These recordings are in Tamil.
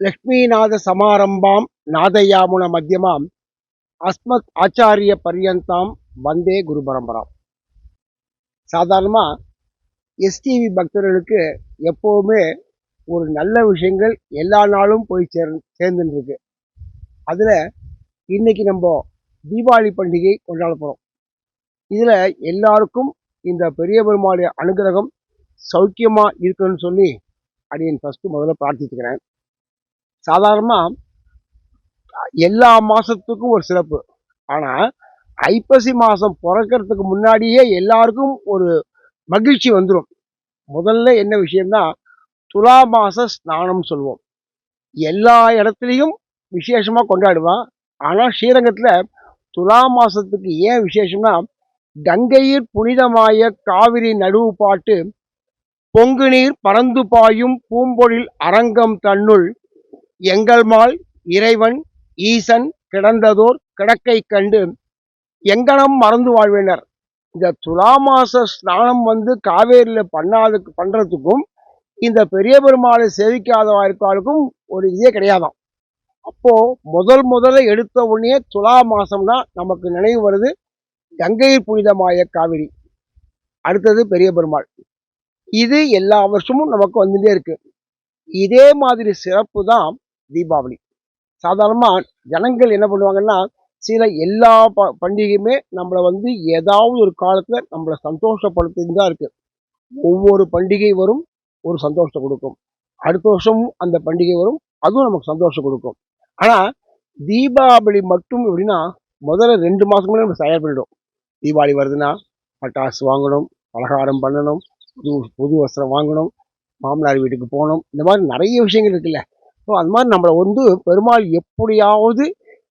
லக்ஷ்மிநாத சமாரம்பாம் நாதயாமுன மத்தியமாம். அஸ்மத் ஆச்சாரிய பரியந்தாம் வந்தே குரு பரம்பராம். சாதாரணமாக எஸ்டிவி பக்தர்களுக்கு எப்போவுமே ஒரு நல்ல விஷயங்கள் எல்லா நாளும் போய் சேர் சேர்ந்துன்னு இருக்கு அதுல இன்னைக்கு நம்ம தீபாவளி பண்டிகை கொண்டாட போகிறோம் இதில் எல்லாருக்கும் இந்த பெரிய பெருமாளுடைய அனுகிரகம் சௌக்கியமாக இருக்குன்னு சொல்லி அடியன் ஃபஸ்ட்டு முதல்ல பிரார்த்திச்சுக்கிறேன். சாதாரணமாக எல்லா மாதத்துக்கும் ஒரு சிறப்பு. ஆனால் ஐப்பசி மாதம் பிறக்கிறதுக்கு முன்னாடியே எல்லாருக்கும் ஒரு மகிழ்ச்சி வந்துடும் முதல்ல என்ன விஷயம்னா துலா மாச ஸ்நானம் சொல்லுவோம் எல்லா இடத்துலையும் விசேஷமாக கொண்டாடுவான். ஆனால் ஸ்ரீரங்கத்தில் துலா மாதத்துக்கு ஏன் விசேஷம்னா கங்கையில் புனிதமாய காவிரி நடுவு பாட்டு பொங்கு நீர் பறந்து பாயும் பூம்பொழில் அரங்கம் தன்னுள் எங்கள்மால் இறைவன் ஈசன் கிடந்ததோர் கிடக்கை கண்டு எங்கனம் மறந்து வாழ்வினர். இந்த துலாமாச ஸ்நானம் வந்து காவேரியில் பண்ணாதுக்கு பண்ணுறதுக்கும் இந்த பெரிய பெருமாளை சேவிக்காதவாருக்காருக்கும் ஒரு இதே கிடையாதாம். அப்போது முதல் முதல்ல எடுத்த உடனே துலா தான் நமக்கு நினைவு வருது கங்கை புனிதமாய காவிரி. அடுத்தது பெரிய பெருமாள். இது எல்லா வருஷமும் நமக்கு வந்துட்டே இருக்கு. இதே மாதிரி சிறப்பு தான் தீபாவளி. சாதாரணமாக ஜனங்கள் என்ன பண்ணுவாங்கன்னா சில எல்லா ப பண்டிகையுமே நம்மளை வந்து ஏதாவது ஒரு காலத்தில் நம்மளை சந்தோஷப்படுத்தின்னு தான் இருக்குது ஒவ்வொரு பண்டிகை வரும் ஒரு சந்தோஷத்தை கொடுக்கும். அடுத்த வருஷமும் அந்த பண்டிகை வரும் அதுவும் நமக்கு சந்தோஷம் கொடுக்கும். ஆனால் தீபாவளி மட்டும் எப்படின்னா முதல்ல ரெண்டு மாதங்களே நம்ம தயார் பண்ணிடும் தீபாவளி வருதுன்னா பட்டாசு வாங்கணும் பலகாரம் பண்ணணும் புது புது வஸ்திரம் வாங்கணும் மாமனார் வீட்டுக்கு போகணும் இந்த மாதிரி நிறைய விஷயங்கள் இருக்குல்ல. ஸோ அது மாதிரி நம்மளை வந்து பெருமாள் எப்படியாவது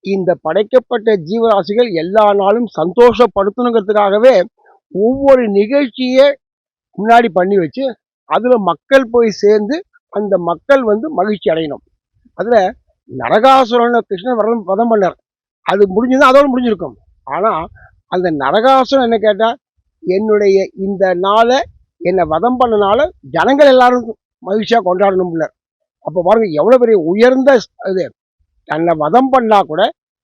இந்த படைக்கப்பட்ட ஜீவராசிகள் எல்லா நாளும் சந்தோஷப்படுத்தணுங்கிறதுக்காகவே ஒவ்வொரு நிகழ்ச்சியை முன்னாடி பண்ணி வச்சு அதில் மக்கள் போய் சேர்ந்து அந்த மக்கள் வந்து மகிழ்ச்சி அடையணும். அதில் நரகாசுரன் கிருஷ்ணன் வரம் வதம் பண்ணார். அது முடிஞ்சதுன்னா அதோட முடிஞ்சிருக்கும். ஆனால் அந்த நரகாசுரன் என்ன கேட்டால் என்னுடைய இந்த நாளை என்னை வதம் பண்ணனால ஜனங்கள் எல்லாரும் மகிழ்ச்சியாக கொண்டாடணும்ல அப்ப பாருங்க எவ்வளவு பெரிய உயர்ந்த இது தன்னை வதம் பண்ணா கூட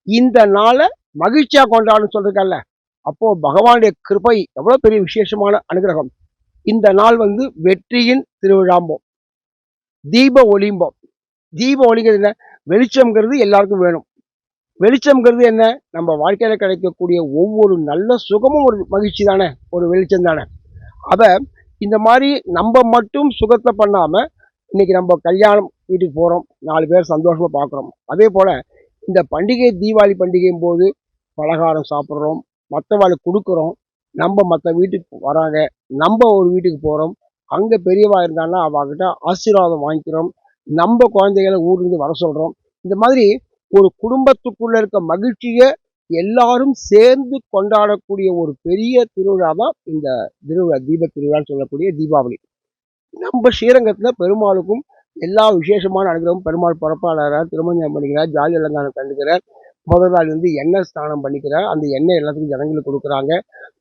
இந்த நாளை மகிழ்ச்சியா கொண்டாடும் சொல்லிருக்கல்ல அப்போ பகவானுடைய கிருபை எவ்வளவு பெரிய விசேஷமான அனுகிரகம். இந்த நாள் வந்து வெற்றியின் திருவிழாம்போம். தீப ஒளிம்போம். தீப ஒளிங்கிறது என்ன? வெளிச்சம்ங்கிறது எல்லாருக்கும் வேணும். வெளிச்சம்ங்கிறது என்ன? நம்ம வாழ்க்கையில கிடைக்கக்கூடிய ஒவ்வொரு நல்ல சுகமும் ஒரு மகிழ்ச்சி தானே? ஒரு வெளிச்சம் தானே? அத இந்த மாதிரி நம்ம மட்டும் சுகத்தை பண்ணாம இன்னைக்கு நம்ம கல்யாணம் வீட்டுக்கு போகிறோம் நாலு பேர் சந்தோஷமாக பார்க்குறோம் அதே போல் இந்த பண்டிகை தீபாவளி பண்டிகையும் போது பலகாரம் சாப்பிட்றோம். மற்றவாளுக்கு கொடுக்குறோம். நம்ம மற்ற வீட்டுக்கு வராங்க. நம்ம ஒரு வீட்டுக்கு போகிறோம் அங்கே பெரியவா இருந்தாங்கன்னா அவகிட்ட ஆசீர்வாதம் வாங்கிக்கிறோம். நம்ம குழந்தைகளை ஊர்லேருந்து வர சொல்கிறோம் இந்த மாதிரி ஒரு குடும்பத்துக்குள்ளே இருக்க மகிழ்ச்சியை எல்லாரும் சேர்ந்து கொண்டாடக்கூடிய ஒரு பெரிய திருவிழா தான் இந்த திருவிழா தீப திருவிழான்னு சொல்லக்கூடிய தீபாவளி. நம்ம ஸ்ரீரங்கத்தில் பெருமாளுக்கும் எல்லா விசேஷமான அனுகிரகம் பெருமாள் பிறப்பாளரார் திருமஞ்சம் பண்ணிக்கிறார் ஜாதி அலங்காரம் கண்டுக்கிறார். முதல் நாள் வந்து எண்ணெய் ஸ்நானம் பண்ணிக்கிறார். அந்த எண்ணெய் எல்லாத்துக்கும் ஜனங்களுக்கு கொடுக்குறாங்க.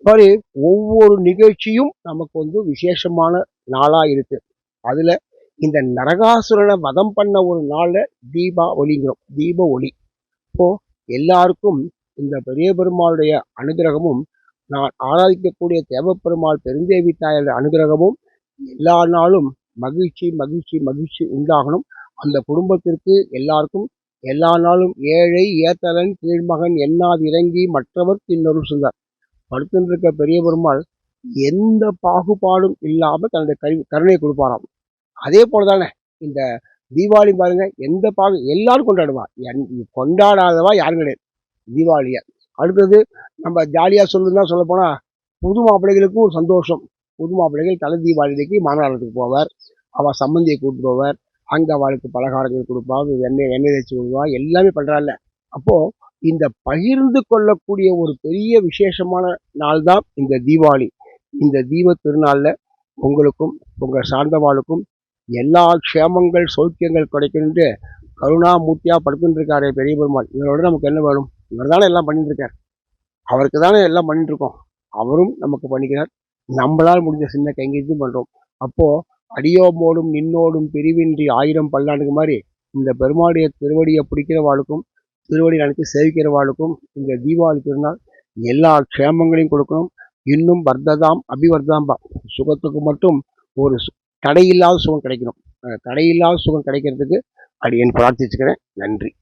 மாதிரி ஒவ்வொரு நிகழ்ச்சியும் நமக்கு வந்து விசேஷமான நாளாக இருக்கு. அதில் இந்த நரகாசுரனை வதம் பண்ண ஒரு நாளில் தீபா ஒளிங்கிறோம். தீப ஒளி. இப்போது எல்லாருக்கும் இந்த பெரிய பெருமாளுடைய அனுகிரகமும் நான் ஆராதிக்கக்கூடிய தேவப்பெருமாள் பெருந்தேவி தாயோட அனுகிரகமும் எல்லா நாளும் மகிழ்ச்சி மகிழ்ச்சி மகிழ்ச்சி உண்டாகணும். அந்த குடும்பத்திற்கு எல்லாருக்கும் எல்லா நாளும் ஏழை ஏத்தலன் கீழ்மகன் எண்ணாது இறங்கி மற்றவர் இன்னொரு சுந்தர் படுத்திருக்க பெரிய பெருமாள் எந்த பாகுபாடும் இல்லாமல் தன்னுடைய கரு கருணையை கொடுப்பாராம். அதே போலதானே இந்த தீபாவளி பாருங்க எந்த பாகு எல்லாரும் கொண்டாடுவா. என் கொண்டாடாதவா யாரும் கிடையாது. தீபாவளியை. அடுத்தது நம்ம ஜாலியாக சொல்லுன்னா சொல்ல போனால் புது மாப்பிள்ளைகளுக்கும் ஒரு சந்தோஷம். புது மாப்பிள்ளைகள் தலை தீபாவளிக்கு மாமனாரத்துக்கு போவார். அவள் சம்மந்தியை கூட்டு போவார். அங்கே அவளுக்கு பலகாரங்கள் கொடுப்பா எண்ணெய் எண்ணெய் தேய்ச்சி விடுவா எல்லாமே பண்ணுறாள் அப்போது இந்த பகிர்ந்து கொள்ளக்கூடிய ஒரு பெரிய விசேஷமான நாள் தான் இந்த தீபாவளி. இந்த தீப திருநாளில் உங்களுக்கும் உங்கள் சார்ந்தவாளுக்கும் எல்லா க்ஷேமங்கள் சௌக்கியங்கள் கிடைக்கணுன்ட்டு கருணாமூர்த்தியாக படுத்துட்டு இருக்காரே பெரிய பெருமாள் இவரோட நமக்கு என்ன வேணும்? இவர் தானே எல்லாம் பண்ணிட்டு இருக்கார். அவருக்கு தானே எல்லாம் பண்ணிட்டு இருக்கோம். அவரும் நமக்கு பண்ணிக்கிறார். நம்மளால் முடிஞ்ச சின்ன கைங்கரியும் பண்ணுறோம் அப்போது அடியோமோடும் நின்னோடும் பிரிவின்றி ஆயிரம் பல்லாண்டுக்கு மாதிரி இந்த பெருமாடைய திருவடியை பிடிக்கிறவாளுக்கும் திருவடி நினைத்து சேவிக்கிறவாளுக்கும் இந்த தீபாவளி திருநாள் எல்லா க்ஷேமங்களையும் கொடுக்கணும். இன்னும் வர்த்ததாம் அபிவர்தாம்பா சுகத்துக்கு மட்டும் ஒரு தடையில்லாத சுகம் கிடைக்கணும். தடையில்லாத சுகம் கிடைக்கிறதுக்கு அடியேன் பிரார்த்திச்சுக்கிறேன். நன்றி.